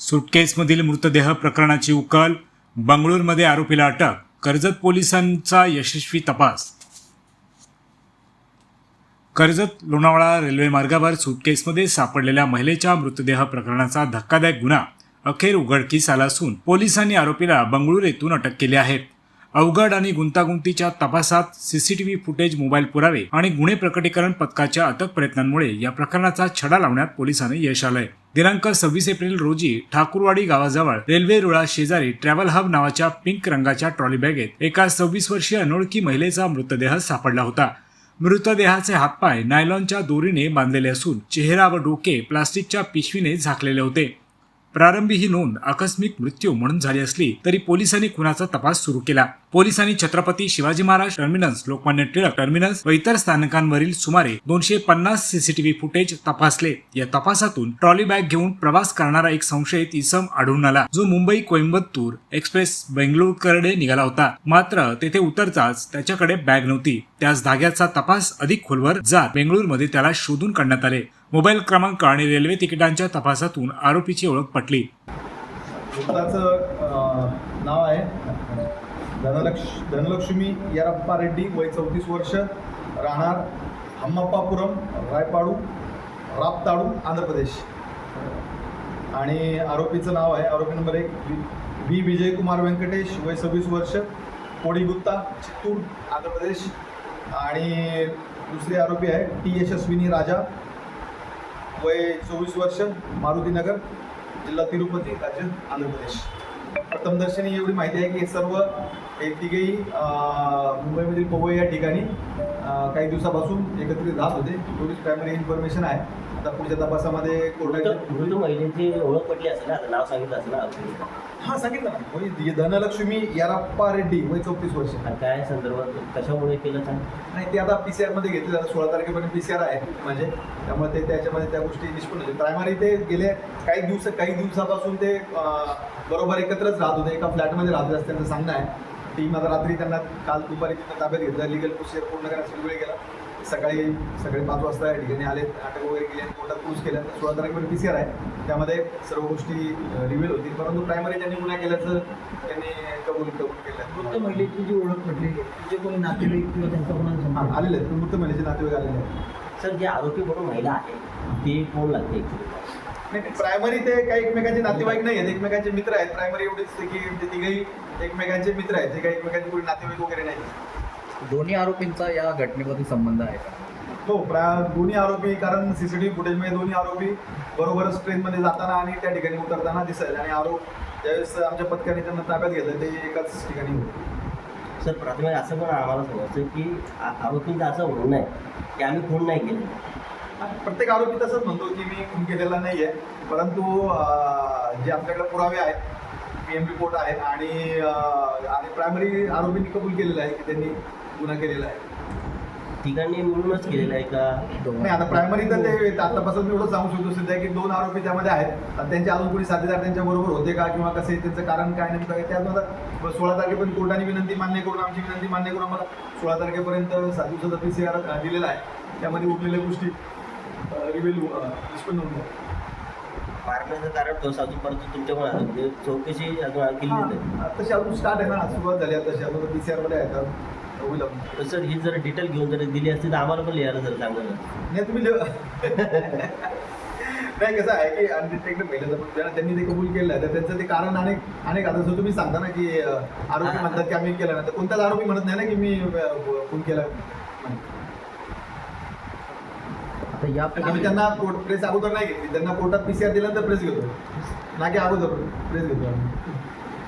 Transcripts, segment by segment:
सुटकेसमधील मृतदेह प्रकरणाची उकल बंगळूरमध्ये आरोपीला अटक कर्जत पोलिसांचा यशस्वी तपास. कर्जत लोणावळा रेल्वे मार्गावर सुटकेसमध्ये सापडलेल्या महिलेच्या मृतदेह प्रकरणाचा धक्कादायक गुन्हा अखेर उघडकीस आला असून पोलिसांनी आरोपीला बंगळूर येथून अटक केली आहे. अवघड आणि गुंतागुंतीच्या तपासात सीसीटीव्ही फुटेज मोबाईल पुरावे आणि गुन्हे प्रकटीकरण पथकाच्या अथक प्रयत्नांमुळे या प्रकरणाचा छडा लावण्यात पोलिसांनी यश आलंय. दिनांक सव्वीस एप्रिल रोजी ठाकूरवाडी गावाजवळ रेल्वे रुळा शेजारी ट्रॅव्हल हब नावाच्या पिंक रंगाच्या ट्रॉली बॅगेत एका सव्वीस वर्षीय अनोळखी महिलेचा मृतदेह सापडला होता. मृतदेहाचे हातपाय नायलॉनच्या दोरीने बांधलेले असून चेहरा व डोके प्लास्टिकच्या पिशवीने झाकलेले होते. प्रारंभी ही नोंद आकस्मिक मृत्यू म्हणून झाली असली तरी पोलिसांनी खुनाचा तपास सुरू केला. पोलिसांनी छत्रपती शिवाजी महाराज टर्मिनस लोकमान्य टिळक टर्मिनस व इतर स्थानकांवरील सुमारे दोनशे पन्नास सीसीटीव्ही फुटेज तपासले. या तपासातून ट्रॉली बॅग घेऊन प्रवास करणारा एक संशयित इसम आढळून आला जो मुंबई कोइंबतूर एक्सप्रेस बेंगळूरकडे निघाला होता. मात्र तेथे उतरताच त्याच्याकडे बॅग नव्हती. त्याच धाग्याचा तपास अधिक खोलवर जात बेंगळूरमध्ये त्याला शोधून काढण्यात आले. मोबाईल क्रमांक आणि रेल्वे तिकिटांच्या तपासातून आरोपीची ओळख पटली. वृत्ताचं नाव आहे. धनलक्ष धनलक्ष्मी यारप्पा रेड्डी वय चौतीस वर्ष राहणार हम्मप्पापुरम रायपाडू रापताडू आंध्र प्रदेश. आणि आरोपीचं नाव आहे आरोपी नंबर एक व्ही विजयकुमार व्यंकटेश वय सव्वीस वर्ष कोडीगुत्ता चित्तूर आंध्र प्रदेश. आणि दुसरे आरोपी आहे टी यशस्विनी राजा वय चोवीस वर्ष मारुतीनगर जिल्हा तिरुपती राज्य आंध्र प्रदेश. प्रथमदर्शनी एवढी माहिती आहे की हे सर्व हे तिघेही मुंबईमधील पवई या ठिकाणी काही दिवसापासून एकत्रित राहत होते. एवढीच प्रायमरी इन्फॉर्मेशन आहे. आता पुढच्या तपासामध्ये कोर्टाच्या मृत महिलेची ओळख पटली असेल ना? आता नाव सांगितलं असेल ना? हां सांगितलं ना. म्हणजे धनलक्ष्मी यारप्पा रेड्डी वय चौतीस वर्ष. आणि काय संदर्भात कशामुळे केलं काय आणि ते आता पी सी आरमध्ये घेतले जातात. सोळा तारखेपर्यंत पी सी आर आहे. म्हणजे त्यामुळे ते त्याच्यामध्ये त्या गोष्टी निष्पन्न होते प्रायमरी ते गेले काही दिवस काही दिवसापासून ते अं, बरोबर एकत्रच राहत होते. एका फ्लॅटमध्ये राहत होते असं त्यांचं सांगणं आहे. टीम आता रात्री त्यांना काल दुपारी तिथं ताब्यात घेतलं. लिगल प्रोसिजर पूर्ण करण्यासाठी वेळ गेला. सकाळी सकाळी पाच वाजता या ठिकाणी आले अटक वगैरे केली आणि कोर्टात क्रूज केल्या सोळा तारखेपर्यंत पी सी आर आहे. त्यामध्ये सर्व गोष्टी रिव्हील होतील. परंतु प्रायमरी त्यांनी गुन्हा केल्याचं त्यांनी कबूल कबूल मृत केलं महिलेची जी ओळख पटली तिचे कोणी नातेवाईक किंवा त्यांचा कोणाला हां, आलेले आहेत. मृत महिलेचे नातेवाईक आलेले आहेत. सर जे आरोपी म्हणून महिला आहे ती कोण लागते नाही प्रायमरी ते काही एकमेकांचे नातेवाईक नाही आहेत. एकमेकांचे मित्र आहेत. प्रायमरी एवढेच की ते तिघही एकमेकांचे मित्र आहेत. ते काही एकमेकांचे कोणी नातेवाईक वगैरे नाही दोन्ही आरोपींचा या घटनेमध्ये संबंध आहे का? हो प्रा दोन्ही आरोपी कारण सीसीटीव्ही फुटेजमध्ये दोन्ही आरोपी बरोबरच ट्रेनमध्ये जाताना आणि त्या ठिकाणी उतरताना दिसायचे आणि आरोप ज्यावेळेस आमच्या पथकाने त्यांना ताब्यात घेतलं ते एकाच ठिकाणी होते. सर प्राथमिक असं पण आम्हाला समजतं की आ- आरोपींचं असं म्हणणं आहे की आम्ही खून नाही केले. प्रत्येक आरोपी तसंच म्हणतो की मी खून केलेला नाही आहे परंतु अं, जे आपल्याकडे पुरावे आहेत पी एम रिपोर्ट आहेत आणि अं, आणि प्रायमरी आरोपींनी कबूल केलेलं आहे की त्यांनी गुन्हा केलेला आहे. ठिकाणी मिळूनच केलेलं आहे का? नाही आता प्रायमरी तर ते आतापासून मी एवढं सांगू शकतो सध्या की दोन आरोपी त्यामध्ये आहेत. आता त्यांचे अजून कोणी साथीदार त्यांच्या बरोबर होते का किंवा कसे त्यांचं कारण काय नेमकं आहे त्यात आता सोळा तारखेपर्यंत कोर्टाने विनंती मान्य करून आमची विनंती मान्य करून आम्हाला सोळा तारखेपर्यंत सात दिवसाचा पी सी आर दिलेला आहे. त्यामध्ये उरलेल्या गोष्टी रिव्हिल निष्पन्न होऊन. मारण्याचं कारण तसं अजूनपर्यंत तुमच्याकडे आहे. म्हणजे चौकशी अजून आणखी नाही हां, तशी अजून स्टार्ट आहे ना सुरुवात झाली आहे तशी अजून पी सी आरमध्ये आहे तर. होईल आपण. तर सर ही जर डिटेल घेऊन जर दिली असती तर आम्हाला पण लिहायला जर चांगलं. नाही तुम्ही लिह- नाही कसं आहे की अनडिटेक्टेड पहिलं तर ज्यांना त्यांनी ते कबूल केलं आहे तर त्यांचं ते कारण अनेक अनेक आता जसं तुम्ही सांगता ना की अं, आरोपी म्हणतात की आम्ही केलं नाही तर कोणताच आरोपी म्हणत नाही ना की मी अं, खून केला. आता या आम्ही त्यांना कोर्ट प्रेस अगोदर नाही घेतली. त्यांना कोर्टात पी सी आर दिल्यानंतर प्रेस घेतो. ना की अगोदर प्रेस घेतो आम्ही.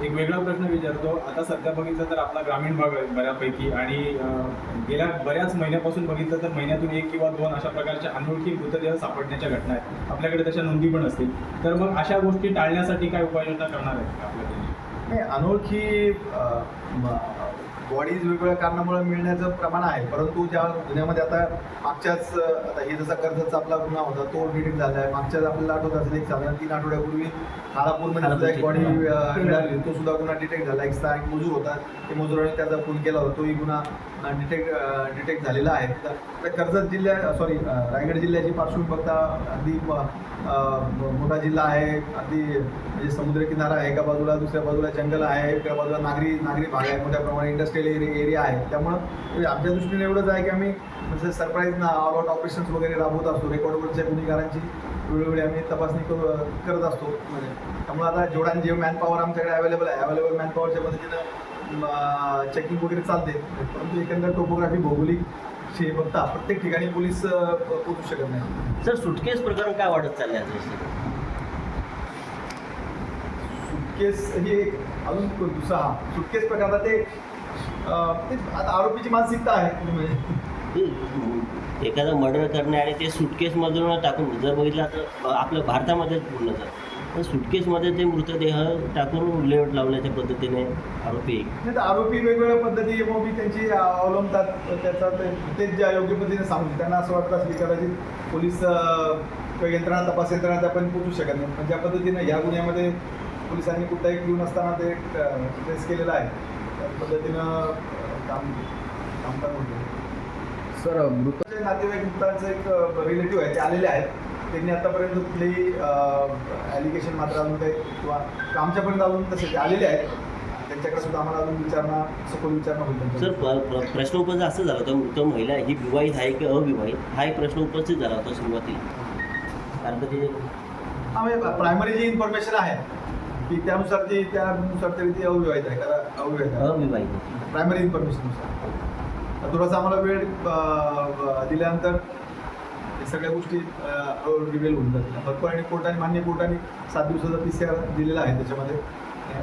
एक वेगळा प्रश्न विचारतो. आता सध्या बघितलं तर आपला ग्रामीण भाग आहे बऱ्यापैकी आणि गेल्या बऱ्याच महिन्यापासून बघितलं तर महिन्यातून एक किंवा दोन अशा प्रकारच्या अनोळखी मृतदेह सापडण्याच्या घटना आहेत. आपल्याकडे तशा नोंदी पण असतील. तर मग अशा गोष्टी टाळण्यासाठी काय उपाययोजना करणार आहेत आपल्याकडे नाही अनोळखी बॉडीज वेगवेगळ्या कारणामुळे मिळण्याचं प्रमाण आहे. परंतु ज्या गुन्ह्यामध्ये आता मागच्याच आता हे जसा कर्जचा आपला गुन्हा होता तो डिटेक्ट झाला आहे मागच्याच आपल्याला आठवत असेल एक साधारण तीन आठवड्यापूर्वी खालापूरमध्ये सुद्धा एक बॉडी मिळाली तो सुद्धा गुन्हा डिटेक्ट झाला. एक स्थानिक मजूर होता. ते मजुराने त्याचा खून केला होता. तोही गुन्हा डिटेक्ट डिटेक्ट झालेला आहे. तर कर्जत जिल्ह्या सॉरी रायगड जिल्ह्याची पार्श्वभूमी बघता अगदी मोठा जिल्हा आहे. अगदी म्हणजे समुद्रकिनारा आहे. एका बाजूला दुसऱ्या बाजूला जंगल आहे. एका बाजूला नागरी नागरी भाग आहे. मोठ्या प्रमाणात इंडस्ट्रियल एरिया एरिया आहे. त्यामुळं म्हणजे आमच्या दृष्टीने एवढंच आहे की आम्ही म्हणजे सरप्राईज ना ऑल आउट ऑपरेशन्स वगैरे राबवत असतो. रेकॉर्डवरच्या गुन्हेगारांची वेळोवेळी आम्ही तपासणी करू करत असतो. म्हणजे त्यामुळे आता जेवढा जे मॅनपॉवर आमच्याकडे अवेलेबल आहे अवेलेबल मॅनपॉवरच्या पद्धतीनं चेकिंग वगैरे चालते. परंतु एकंदर टोपोग्राफी भौगोलिक हे बघता प्रत्येक ठिकाणी पोलीस पोहोचू शकत नाही. सर सुटकेस प्रकरण काय वाढत चालले? सुटकेस ही अजून को- दुसरा हा. सुटकेस प्रकार आता ते अं, ते आता आरोपीची मानसिकता आहे म्हणजे. ते एखादं मर्डर करणे आणि ते सुटकेसमधून टाकून जर बघितलं तर आपल्या भारतामध्येच पूर्ण तर. तर सुटकेसमध्ये ते मृतदेह टाकून विल्हेवाट लावण्याच्या पद्धतीने आरोपी आरोपी वेगवेगळ्या पद्धती मग मी त्यांची अवलंबतात. त्याचा ते ज्या योग्य पद्धतीने सांगू त्यांना असं वाटतं असेल कदाचित पोलीस यंत्रणा तपास यंत्रणा त्या पण पोचू शकत नाही. पण ज्या पद्धतीनं ह्या गुन्ह्यामध्ये पोलिसांनी कुठलाही क्ल्यू नसताना ते ट्रेस केलेलं आहे. पद्धतीनं काम कामकाज होतं. सर मृत नातेवाईक मृतांचं एक रिलेटिव्ह आहे ते आलेले आहेत. त्यांनी आतापर्यंत कुठलेही ॲलिगेशन मात्र अजून काही किंवा आमच्यापर्यंत अजून तसे ते आलेले आहेत. त्यांच्याकडे सुद्धा आम्हाला अजून विचारणा सखोल विचारणा होईल सर प्रश्न उपस्थित असं झाला होता मृत महिला ही विवाहित आहे की अविवाहित? हा एक प्रश्न उपस्थित झाला होता सुरुवातीला. कारण का ते हा म्हणजे प्रायमरी जी इन्फॉर्मेशन आहे की त्यानुसार ती त्यानुसार तरी ती अविवाहित आहे कारण अविवाहित आहे. अविवाहित. प्रायमरी इन्फॉर्मेशननुसार थोडासा आम्हाला वेळ अं, दिल्यानंतर हे सगळ्या गोष्टी रिव्हेल होऊन जातील. फक्त आणि कोर्टाने मान्य कोर्टाने सात दिवसाचा पी सी आर दिलेला आहे त्याच्यामध्ये.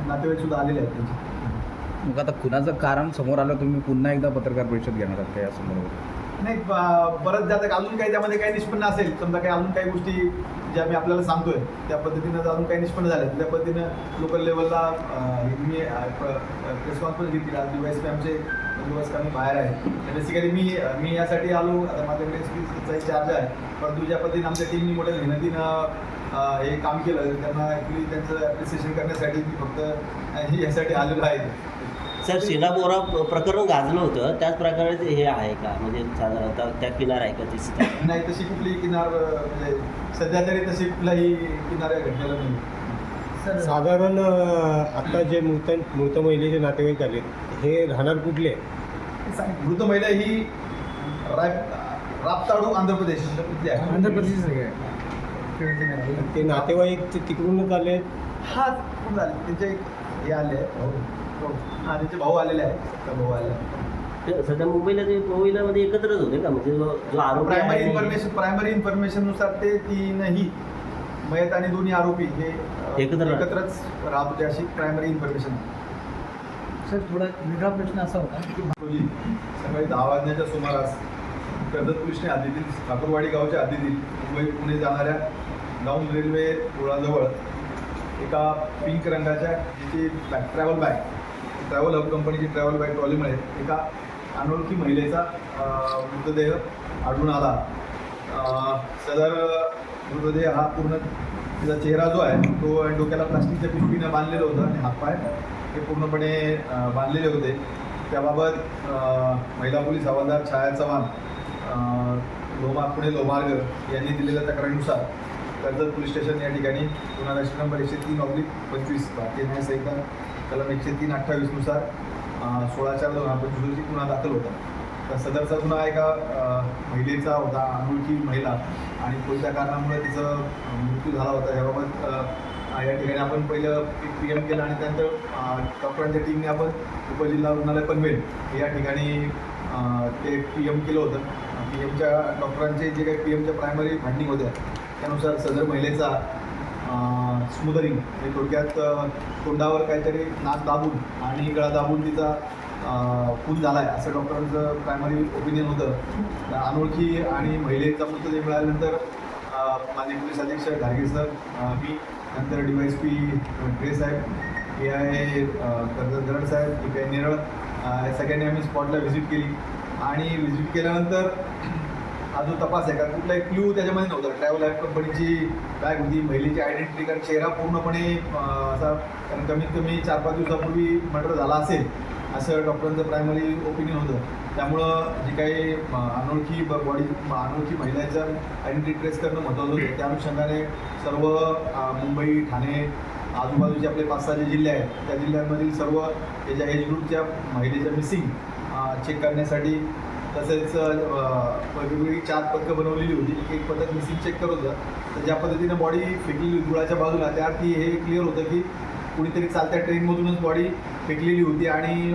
नातेवाईक सुद्धा आलेले आहेत त्यांचे. मग आता खुनाचं कारण समोर आलं तुम्ही पुन्हा एकदा पत्रकार परिषद घेणार आहात का या संदर्भात नाही ब- बरंच जातं अजून काही त्यामध्ये काही निष्पन्न असेल समजा काही अजून काही गोष्टी जे आम्ही आपल्याला सांगतोय त्या पद्धतीनं अजून काही निष्पन्न झाले त्या पद्धतीनं लोकल लेवलला मी प्रेस कॉन्फरन्स घेतली आज दिवस आमचे दिवस कमी बाहेर आहे. बेसिकली मी मी यासाठी आलो. आता माझ्याकडे चार्ज आहे. परंतु ज्या पद्धतीने आमच्या टीमनी मोठ्या मेहनतीनं हे काम केलं त्यांना ॲक्च्युली त्यांचं ॲप्रिसिएशन करण्यासाठी मी फक्त अं, यासाठी आलेलो आहे. सर सेना बोरा प- प्रकरण गाजलं होतं. त्याच प्रकारे ते हे आहे का? म्हणजे साधारणतः त्या किनार आहे का ते स्थान? नाही तशी कुठली किनार म्हणजे सध्या तरी तशी कुठलाही किनाऱ्या घडलेला नाही. सर साधारण आता जे मृत मृत महिलेचे नातेवाईक आले हे राहणार कुठले? मृत महिला ही राय रापताडू आंध्र प्रदेश. आंध्र प्रदेश आहे. ते नातेवाईक तिकडूनच आले? हा कुठं झाले त्यांचे एक हे आले. आहे हा त्यांचे भाऊ आलेले आहेत. भाऊ आलेले ते सध्या मुंबईला ते मुंबईला एकत्रच होते का? म्हणजे जो जो आरोपी प्रायमरी आहे इन्फॉर्मेशन प्रायमरी इन्फॉर्मेशननुसार ते तीनही मयत आणि दोन्ही आरोपी हे अं, एकत्र. एकत्रच राहत होते अशी प्रायमरी इन्फॉर्मेशन सर थोडा वेगळा प्रश्न असा होता. की रोजी सकाळी दहा वाजण्याच्या सुमारास कर्जत पोलिसने हद्दीतील ठाकूरवाडी गावच्या हद्दीतील मुंबई पुणे जाणाऱ्या गाऊन रेल्वे रुळाजवळ एका पिंक रंगाच्या जिची ट्रॅव्हल बॅग ट्रॅव्हल हब कंपनीची ट्रॅव्हल बॅग ट्रॉलीमुळे एका अनोळखी महिलेचा मृतदेह आढळून आला. सदर मृतदेह हा पूर्ण तिचा चेहरा जो आहे तो डोक्याला प्लास्टिकच्या पिशवीनं बांधलेलं होतं आणि हातपाय हे पूर्णपणे बांधलेले होते. त्याबाबत महिला पोलीस हवालदार छाया चव्हाण लोमा पुणे लोमार्ग यांनी दिलेल्या तक्रारीनुसार कर्जत पोलीस स्टेशन या ठिकाणी गुन्हा नंबर एकशे तीन ऑब्लिक पंचवीस भारतीय न्यायसंहिता कलम एकशे तीन अठ्ठावीसनुसार अं, सोळा चार दोन हजार गुन्हा दाखल होता. तर सदरचा गुन्हा एका महिलेचा होता अनोळखी महिला. आणि कोणत्या कारणामुळे तिचा मृत्यू झाला होता. याबाबत या ठिकाणी आपण पहिलं पी एम केलं आणि त्यानंतर डॉक्टरांच्या टीमने आपण उपजिल्हा रुग्णालय पनवेल या ठिकाणी ते पी एम केलं होतं. पी एमच्या डॉक्टरांचे जे काही पी एमच्या प्रायमरी भांडणी होत्या त्यानुसार सदर महिलेचा स्मुदरिंग म्हणजे थोडक्यात तोंडावर काहीतरी नाक दाबून आणि गळा दाबून तिचा खून झाला आहे असं डॉक्टरांचं प्रायमरी ओपिनियन होतं. अनोळखी आणि महिलेचा मृतदेह मिळाल्यानंतर माननीय पोलीस अधीक्षक घारगे सर मी नंतर डी वाय एस पी ड्रे साहेब ए आय कर्जत साहेब ए पी आय नेरळ या सगळ्यांनी आम्ही स्पॉटला व्हिजिट केली. आणि व्हिजिट केल्यानंतर हा जो तपास आहे कारण कुठलाही क्ल्यू त्याच्यामध्ये नव्हता. ट्रॅव्हल ॲप कंपनीची काय होती महिलेची आयडेंटिटी कारण चेहरा पूर्णपणे असा कारण कमीत कमी चार पाच दिवसापूर्वी मर्डर झाला असेल असं डॉक्टरांचं प्रायमरी ओपिनियन होतं. त्यामुळं जे काही अनोळखी बॉडी अनोळखी महिलांचं आयडेंटिटी ट्रेस करणं महत्त्वाचं होतं. त्या अनुषंगाने सर्व मुंबई ठाणे आजूबाजूचे आपले पाच सहा जे जिल्हे आहेत त्या जिल्ह्यांमधील सर्व त्याच्या एज ग्रुपच्या महिलेच्या मिसिंग चेक करण्यासाठी तसेच वेगवेगळी चार पथकं बनवलेली होती. एक एक पथक मिसिंग चेक करत होतं तर ज्या पद्धतीनं बॉडी फेकलेली गुळाच्या बाजूला त्या अर्थी हे क्लिअर होतं की कुणीतरी चालत्या ट्रेनमधूनच बॉडी फेकलेली होती आणि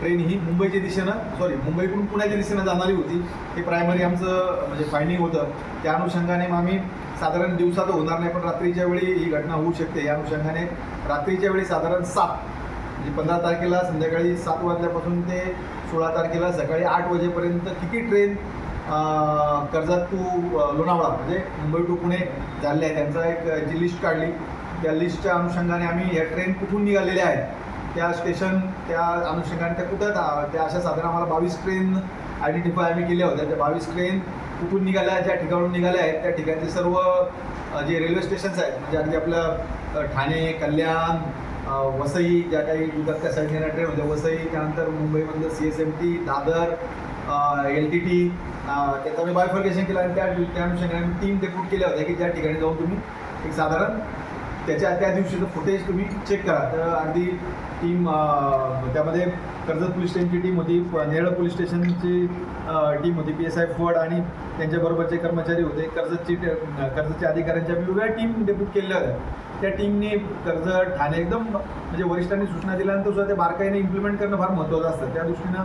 ट्रेन ही मुंबईच्या दिशेनं सॉरी मुंबईकडून पुण्याच्या दिशेनं जाणारी होती. हे प्रायमरी आमचं म्हणजे फायंडिंग होतं. त्या अनुषंगाने मग आम्ही साधारण दिवसात होणार नाही पण रात्रीच्या वेळी ही घटना होऊ शकते. या अनुषंगाने रात्रीच्या वेळी साधारण सात म्हणजे पंधरा तारखेला संध्याकाळी सात वाजल्यापासून ते सोळा तारखेला सकाळी आठ वाजेपर्यंत किती ट्रेन कर्जात कर्जत टू लोणावळा म्हणजे मुंबई टू पुणे चालले आहे. त्यांचा एक जी लिस्ट काढली. त्या लिस्टच्या अनुषंगाने आम्ही या ट्रेन कुठून निघालेल्या आहेत? त्या स्टेशन त्या अनुषंगाने त्या कुठं? त्या अशा साधारण आम्हाला बावीस ट्रेन आयडेंटिफाय आम्ही केल्या होत्या. त्या बावीस ट्रेन कुठून निघाल्या आहेत, ज्या ठिकाणून निघाल्या आहेत त्या ठिकाणचे सर्व जे रेल्वे स्टेशन्स आहेत म्हणजे अगदी आपलं ठाणे कल्याण वसई ज्या काही गुजरात त्या साईडने ट्रेन म्हणजे होत्या वसई त्यानंतर मुंबईमधलं C S M T Dadar L T T त्याचं मी बायफर्केशन केलं आणि त्या त्या अनुषंगाने तीन डेपूट केल्या होत्या की ज्या ठिकाणी जाऊन तुम्ही एक साधारण त्याच्या त्या दिवशीचं फुटेज तुम्ही चेक करा. तर अगदी टीम त्यामध्ये कर्जत पोलीस स्टेशनची टीम होती नेरळ पोलीस स्टेशनची टीम होती पी एस आय फड आणि त्यांच्याबरोबरचे कर्मचारी होते. कर्जतची कर्जतच्या अधिकाऱ्यांच्या वेगवेगळ्या टीम डेप्यूट केलेल्या होत्या. त्या टीमने कर्जत ठाणे एकदम म्हणजे वरिष्ठांनी सूचना दिल्यानंतर सुद्धा ते बारकाईने इम्प्लिमेंट करणं फार महत्त्वाचं असतं. त्या दृष्टीनं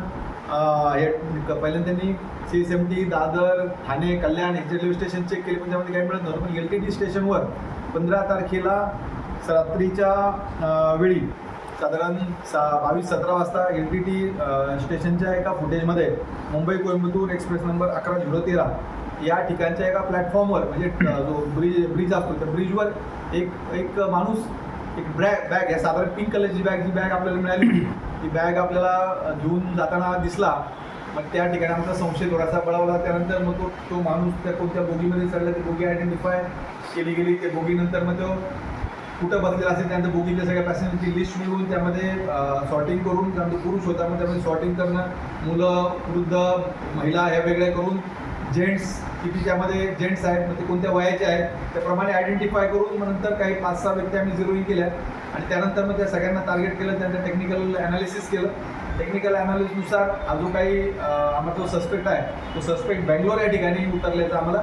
हे पहिल्यांदा त्यांनी C S M T Dadar Thane Kalyan ह्याचे रेल्वे स्टेशन चेक केले पण त्यामध्ये काही मिळत नव्हतं. पण एल टी टी स्टेशनवर पंधरा तारखेला रात्रीच्या वेळी साधारण सा बावीस सतरा वाजता एल टी टी स्टेशनच्या एका फुटेजमध्ये मुंबई कोइंबतूर एक्सप्रेस नंबर अकरा झिरो तेरा या ठिकाणच्या एका प्लॅटफॉर्मवर म्हणजे जो ब्रिज ब्रिज असतो त्या ब्रिजवर एक एक माणूस एक ब्रॅ बॅग आहे साधारण पिंक कलरची बॅग जी बॅग आपल्याला मिळाली ती बॅग आपल्याला घेऊन जाताना दिसला मग त्या ठिकाणी आमचा संशय थोडासा बळावला. त्यानंतर मग तो तो माणूस त्या कोणत्या बोगीमध्ये चढला ती बोगी आयडेंटिफाय केली गेली. त्या बोगीनंतर मग तो कुठं बसलेला असेल त्यानंतर बोगीतल्या सगळ्या पॅसेंजरची लिस्ट मिळवून त्यामध्ये सॉर्टिंग करून त्यामध्ये पुरुष होता मग त्यामध्ये सॉर्टिंग करणं मुलं वृद्ध महिला ह्या वेगळ्या करून जेंट्स किती त्यामध्ये जेंट्स आहेत मग ते कोणत्या वयाचे आहेत त्याप्रमाणे आयडेंटिफाय करून मग नंतर काही पाच सहा व्यक्ती आम्ही झिरोईंग केल्या. आणि त्यानंतर मग त्या सगळ्यांना टार्गेट केलं त्यांचं टेक्निकल ॲनालिसिस केलं. टेक्निकल ॲनालिसिसनुसार हा जो काही आम्हाला जो सस्पेक्ट आहे. तो सस्पेक्ट बँगलोर या ठिकाणी उतरल्याचं आम्हाला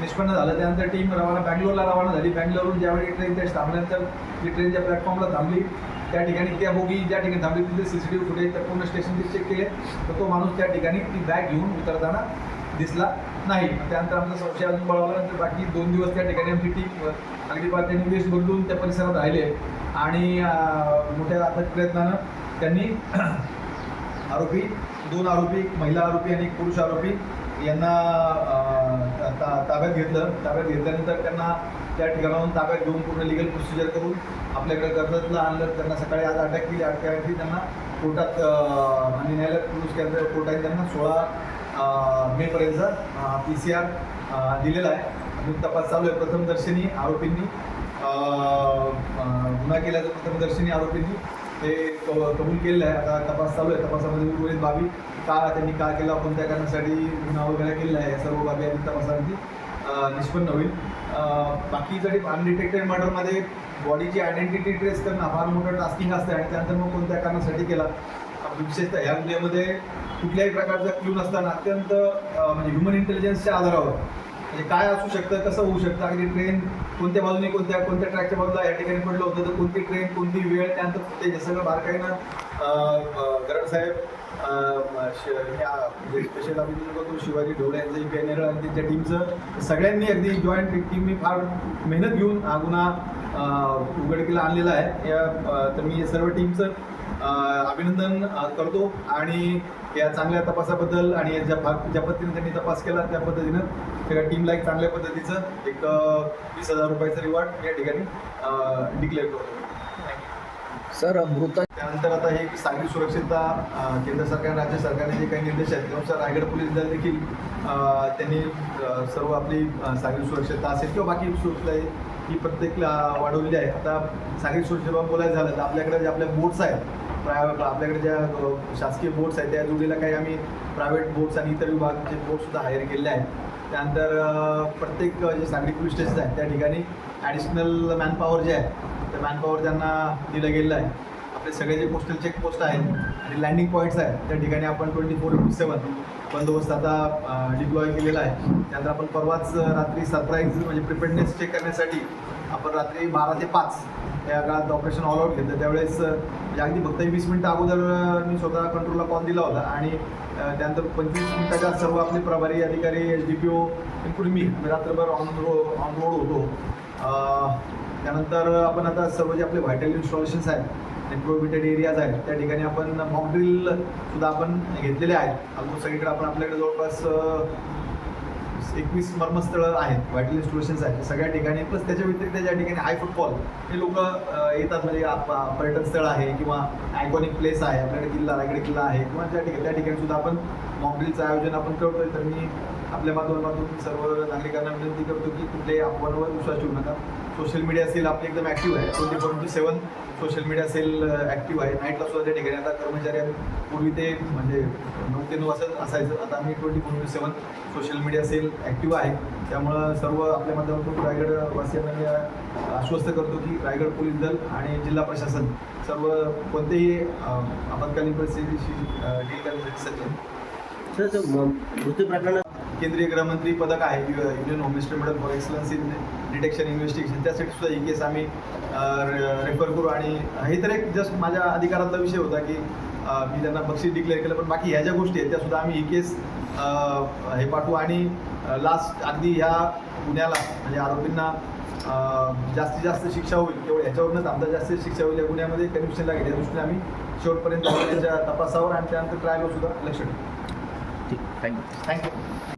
निष्पन्न झालं. त्यानंतर टीम रवाना बँगलोरला रवाना झाली. बँगलोरहून ज्यावेळी ट्रेन त्या थांबल्यानंतर जी ट्रेन ज्या प्लॅटफॉर्मला थांबली त्या ठिकाणी त्या बोगी ज्या ठिकाणी थांबली तिथे C C T V footage त्या पूर्ण स्टेशनचे चेक केले. तर तो माणूस त्या ठिकाणी ती बॅग घेऊन उतरताना दिसला नाही. त्यानंतर आमचा संशय अजून बळावल्यानंतर बाकी दोन दिवस त्या ठिकाणी आमची टीम अगदी त्यांनी देश बदलून त्या परिसरात राहिले. आणि मोठ्या अथक प्रयत्नानं त्यांनी आरोपी दोन आरोपी एक महिला आरोपी आणि एक पुरुष आरोपी यांना ता- ताब्यात घेतलं. ताब्यात घेतल्यानंतर त्यांना त्या ठिकाणाहून ताब्यात घेऊन पूर्ण लिगल प्रोसिजर करून आपल्याकडे कर्जतला आणलं. त्यांना सकाळी आज अटक केली. अटक त्यांना कोर्टात आणि न्यायालयात पुरुष केंद्र कोर्टाने त्यांना सोळा अं, मेपर्यंत पी सी आर दिलेला आहे. अजून तपास चालू आहे प्रथमदर्शनी आरोपींनी. गुन्हा केल्याचं प्रथमदर्शनी आरोपींनी ते क- कबूल केलेलं आहे. आता तपास चालू आहे. तपासामध्ये उर्वरित बाबी का त्यांनी का केला. कोणत्या कारणासाठी गुन्हा वगैरे केलेला आहे. या सर्व बाबी आणि तपासामध्ये निष्पन्न होईल. बाकी जरी अनडिटेक्टेड मर्डरमध्ये बॉडीची आयडेंटिटी ट्रेस करणं फार मोठं टास्किंग असतं आणि त्यानंतर मग कोणत्या कारणासाठी केला म्हणजे विशेषतः ह्या गुन्ह्यामध्ये कुठल्याही प्रकारचा क्लू नसताना अत्यंत म्हणजे ह्युमन इंटेलिजन्सच्या आधारावर. म्हणजे काय असू शकतं कसं होऊ शकतं अगदी ट्रेन कोणत्या बाजूने कोणत्या कोणत्या ट्रॅकच्या बाजूला या ठिकाणी पडलं होतं तर कोणती ट्रेन कोणती वेळ त्यानंतर ते हे सगळं बारकाईनं अं, साहेब श- स्पेशल अभिनंदन करतो शिवाजी ढोळे यांचं ई पी नेरळ आणि त्यांच्या टीमचं सगळ्यांनी अगदी जॉईंट टीमनी फार मेहनत घेऊन हा गुन्हा उघडकीला आणलेला आहे. या तर मी सर्व टीमचं अभिनंदन करतो. आणि या चांगल्या तपासाबद्दल आणि ज्या भाग ज्या पद्धतीने त्यांनी तपास केला त्या पद्धतीनं सगळ्या टीमला एक चांगल्या पद्धतीचं एक वीस हजार रुपयाचं रिवॉर्ड या ठिकाणी डिक्लेअर करतो. सर मृत त्या त्यानंतर आता हे सागरी सुरक्षितता केंद्र सरकार राज्य सरकारने जे काही निर्देश आहेत त्यानुसार रायगड पोलीस दल देखील त्यांनी सर्व आपली सागरी सुरक्षितता असेल किंवा बाकी सुरक्षितता ही प्रत्येक वाढवलेली आहे. आता सागरी सुरक्षेबाबत बोलायचं झालं तर आपल्याकडे जे आपल्या बोट्स आहेत प्राय आपल्याकडे ज्या शासकीय बोट्स आहेत त्या जोडीला काही आम्ही प्रायव्हेट बोट्स आणि इतर विभागाचे बोट्ससुद्धा हायर केलेले आहेत. त्यानंतर प्रत्येक जे सांगली पोलीस स्टेशन आहेत त्या ठिकाणी ॲडिशनल मॅनपॉवर जे आहे ते मॅनपॉवर त्यांना दिलं गेलेलं आहे. आपले सगळे जे कोस्टल चेकपोस्ट आहेत आणि लँडिंग पॉईंट्स आहेत त्या ठिकाणी आपण ट्वेंटी फोर इंटू सेवन बंदोबस्त आता डिप्लॉय केलेला आहे. त्यानंतर आपण परवाच रात्री सरप्राईज म्हणजे प्रिपेडनेस चेक करण्यासाठी आपण रात्री बारा ते पाच या काळात ऑपरेशन ऑल आउट घेतलं. त्यावेळेस म्हणजे अगदी फक्त वीस मिनटं अगोदर मी स्वतः कंट्रोलला कॉल दिला होता. आणि त्यानंतर पंचवीस मिनिटाच्या सर्व आपले प्रभारी अधिकारी S D P O including मी रात्रभर ऑन रो ऑन रोड होतो. त्यानंतर आपण आता सर्व जे आपले व्हायटल इन्स्टॉलेशन्स आहेत प्रोहिबिटेड एरियाज आहेत. त्या ठिकाणी आपण मॉकड्रिल सुद्धा आपण घेतलेले आहेत. ऑलमोस्ट सगळीकडे आपण आपल्याकडे जवळपास एकवीस मर्मस्थळं आहेत व्हायटल इन्स्टॉलेशन्स आहेत. सगळ्या ठिकाणी प्लस त्याच्या व्यतिरिक्त ज्या ठिकाणी हाय फुटफॉल हे लोक येतात. म्हणजे पर्यटन स्थळ आहे किंवा आयकॉनिक प्लेस आहे. आपल्याकडे किल्ला रायगड किल्ला आहे किंवा त्या ठिकाणी त्या ठिकाणी सुद्धा आपण मॉकड्रिलचं आयोजन आपण करतोय. तर मी आपल्या माध्यमातून सर्व नागरिकांना विनंती करतो की कुठले आपणवर विश्वास ठेवू नका. सोशल मीडिया असेल आपली एकदम ॲक्टिव्ह आहे. Twenty four into seven social media cell active आहे. नाईटला सुद्धा त्या ठिकाणी आता कर्मचारी पूर्वी ते म्हणजे नऊ ते नऊ असं असायचं. आता आम्ही twenty four seven social media cell active आहे. त्यामुळं सर्व आपल्या माध्यमातून रायगडवासियांना मी आश्वस्त करतो की रायगड पोलीस दल आणि जिल्हा प्रशासन सर्व कोणतेही आपत्कालीन परिस्थितीशी डील करण्यासाठी सज्ज आहे. सर मृत्यू प्रकरणात केंद्रीय गृहमंत्री पदक आहे. Union home minister medal for excellence in detection investigation त्यासाठी सुद्धा ही केस आम्ही रेफर करू. आणि हे तर एक जस्ट माझ्या अधिकारातला विषय होता की मी त्यांना बक्षीस डिक्लेअर केलं पण बाकी ह्या ज्या गोष्टी आहेत त्या सुद्धा आम्ही ही केस हे पाठवू. आणि लास्ट अगदी ह्या गुन्ह्याला म्हणजे आरोपींना जास्तीत जास्त शिक्षा होईल केवळ ह्याच्यावरूनच आमचा जास्तीत शिक्षा होईल या गुन्ह्यामध्ये कन्व्हिक्शन लागेल. या दृष्टीने आम्ही शेवटपर्यंत त्याच्या तपासावर आणि त्यानंतर ट्रायलवर सुद्धा लक्ष ठेवू. ठीक थँक्यू थँक्यू